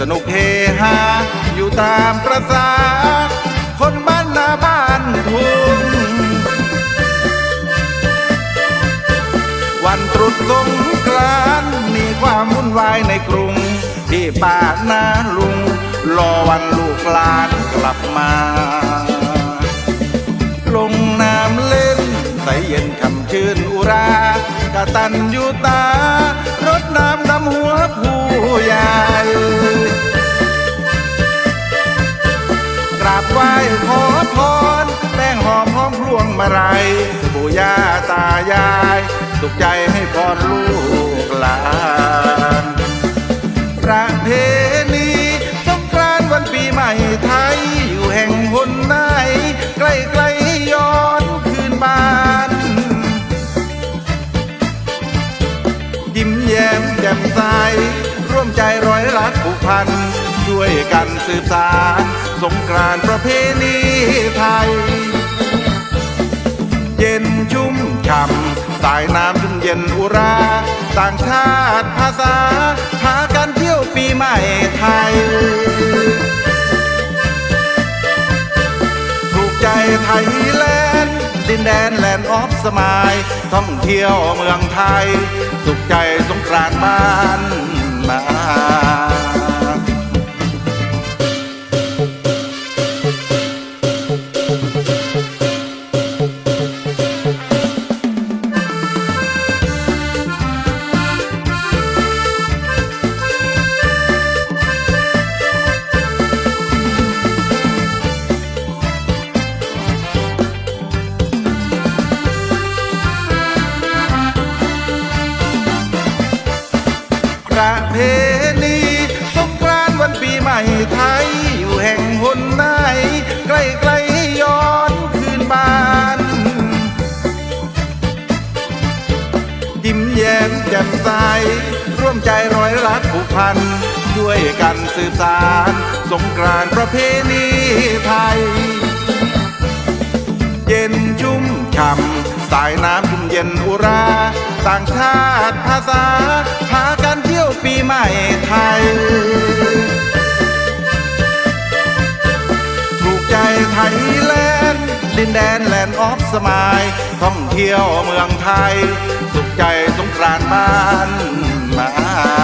สนุกเฮฮาอยู่ตามประสาคนบ้านนาบ้านทุ่งวันตรุษสงกรานมีความวุ่นวายในกรุง ที่ป่านาลุง รอวันลูกหลานกลับมา ลงน้ำเล่นใสเย็นคำชื่นอุรากะตันอยู่ตารด ราบไหว้ขอพรแป้งหอมหอมพลวงมาลัยปู่ย่าตายาย สุขใจให้พรลูกหลานประเพณีสงกรานต์วันปีใหม่ไทย อยู่แห่งหนไหนใกล้ใกล้ย้อนคืนบ้าน ยิ้มแย้มแจ่มใสร่วมใจร้อยรักผูกพัน วยกันสืบสานสงกรานต์ประเพณีไทย เย็นชุ่มฉ่ำสายน้ำชุ่มเย็นอุรา ต่างชาติภาษา พากันเที่ยวปีใหม่ไทย ถูกใจไทยแลนด์ดินแดนแลนด์ออฟสมายท่องเที่ยวเมืองไทย สุขใจสงกรานต์บ้าน ณีสงกรานต์วันปีใหม่ไทย อยู่แห่งหนไหนใกล้ใกล้ๆย้อนคืนบ้าน ยิ้มแย้มแจ่มใสร่วมใจร้อยรักผูกพัน ด้วยกันสืบสารสงกรานต์ประเพณีไทย เย็นชุ่มฉ่ำสายน้ำชุ่มเย็นอุรา ต่างชาติภาษา พากัน ปีใหม่ไทย ถูกใจไทยแลนด์ดินแดนแลนด์ออฟสมายท่องเที่ยวเมืองไทย สุขใจสงกรานต์บ้าน